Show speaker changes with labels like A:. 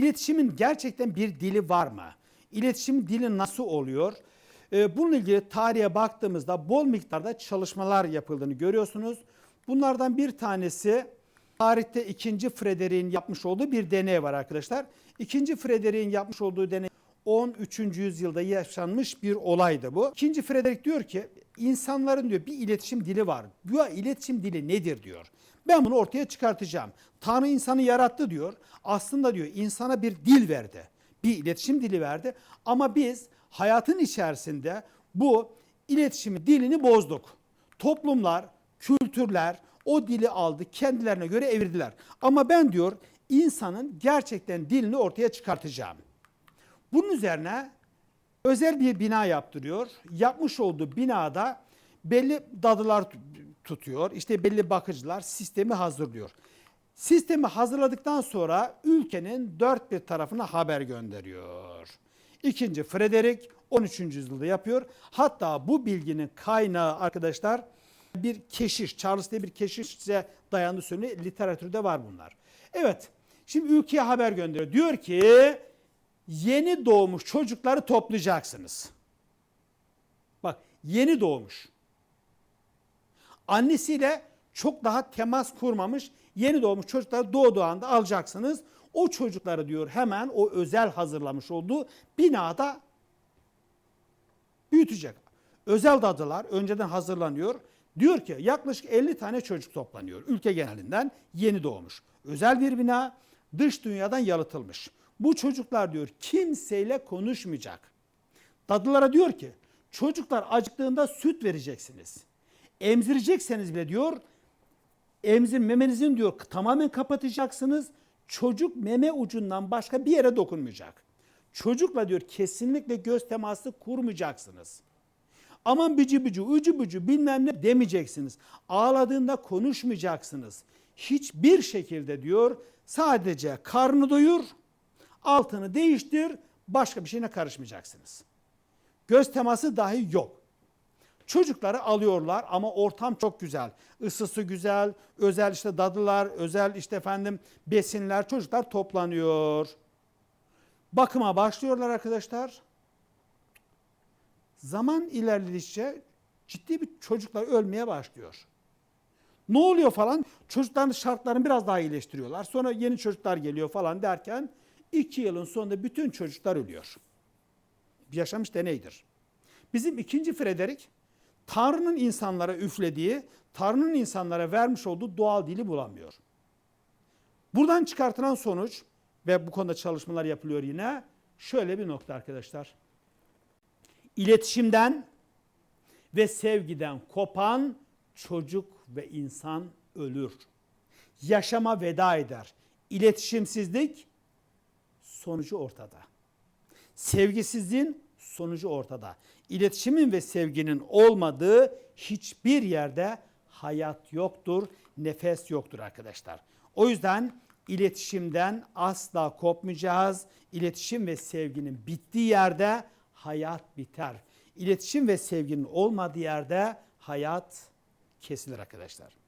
A: İletişimin gerçekten bir dili var mı? İletişim dili nasıl oluyor? Ee, bununla ilgili tarihe baktığımızda bol miktarda çalışmalar yapıldığını görüyorsunuz. Bunlardan bir tanesi tarihte 2. Frederick'in yapmış olduğu bir deney var arkadaşlar. 2. Frederick'in yapmış olduğu deney 13. yüzyılda yaşanmış bir olaydı bu. 2. Frederick diyor ki insanların diyor bir iletişim dili var. Bu iletişim dili nedir diyor. Ben bunu ortaya çıkartacağım. Tanrı insanı yarattı diyor. Aslında diyor insana bir dil verdi. Bir iletişim dili verdi. Ama biz hayatın içerisinde bu iletişimi dilini bozduk. Toplumlar, kültürler o dili aldı kendilerine göre evirdiler. Ama ben diyor insanın gerçekten dilini ortaya çıkartacağım. Bunun üzerine özel bir bina yaptırıyor. Yapmış olduğu binada belli dadılar tutuyor. İşte belli bakıcılar sistemi hazırlıyor. Sistemi hazırladıktan sonra ülkenin dört bir tarafına haber gönderiyor. İkinci Frederick 13. yüzyılda yapıyor. Hatta bu bilginin kaynağı arkadaşlar bir keşiş, Charles diye bir keşişe dayandığı söyleniyor. Literatürde var bunlar. Evet, şimdi ülkeye haber gönderiyor. Diyor ki yeni doğmuş çocukları toplayacaksınız. Bak yeni doğmuş. Annesiyle çok daha temas kurmamış yeni doğmuş çocukları doğduğu anda alacaksınız. O çocukları diyor hemen o özel hazırlamış olduğu binada büyütecek. Özel dadılar önceden hazırlanıyor. Diyor ki yaklaşık 50 tane çocuk toplanıyor ülke genelinden yeni doğmuş. Özel bir bina dış dünyadan yalıtılmış. Bu çocuklar diyor kimseyle konuşmayacak. Dadılara diyor ki çocuklar acıktığında süt vereceksiniz. Emzirecekseniz bile diyor emzir memenizin diyor tamamen kapatacaksınız. Çocuk meme ucundan başka bir yere dokunmayacak. Çocukla diyor kesinlikle göz teması kurmayacaksınız. Aman bici bici, ucu bucu bilmem ne demeyeceksiniz. Ağladığında konuşmayacaksınız. Hiçbir şekilde diyor sadece karnı doyur, altını değiştir, başka bir şeyine karışmayacaksınız. Göz teması dahi yok. Çocukları alıyorlar ama ortam çok güzel. Isısı güzel, özel işte dadılar, özel işte efendim besinler, çocuklar toplanıyor. Bakıma başlıyorlar arkadaşlar. Zaman ilerledikçe ciddi bir çocuklar ölmeye başlıyor. Ne oluyor falan? Çocukların şartlarını biraz daha iyileştiriyorlar. Sonra yeni çocuklar geliyor falan derken iki yılın sonunda bütün çocuklar ölüyor. Bir yaşamış deneydir. Bizim ikinci Frederick Tanrı'nın insanlara üflediği, Tanrı'nın insanlara vermiş olduğu doğal dili bulamıyor. Buradan çıkartılan sonuç ve bu konuda çalışmalar yapılıyor yine şöyle bir nokta arkadaşlar. İletişimden ve sevgiden kopan çocuk ve insan ölür. Yaşama veda eder. İletişimsizlik sonucu ortada. Sevgisizliğin sonucu ortada. İletişimin ve sevginin olmadığı hiçbir yerde hayat yoktur, nefes yoktur arkadaşlar. O yüzden iletişimden asla kopmayacağız. İletişim ve sevginin bittiği yerde hayat biter. İletişim ve sevginin olmadığı yerde hayat kesilir arkadaşlar.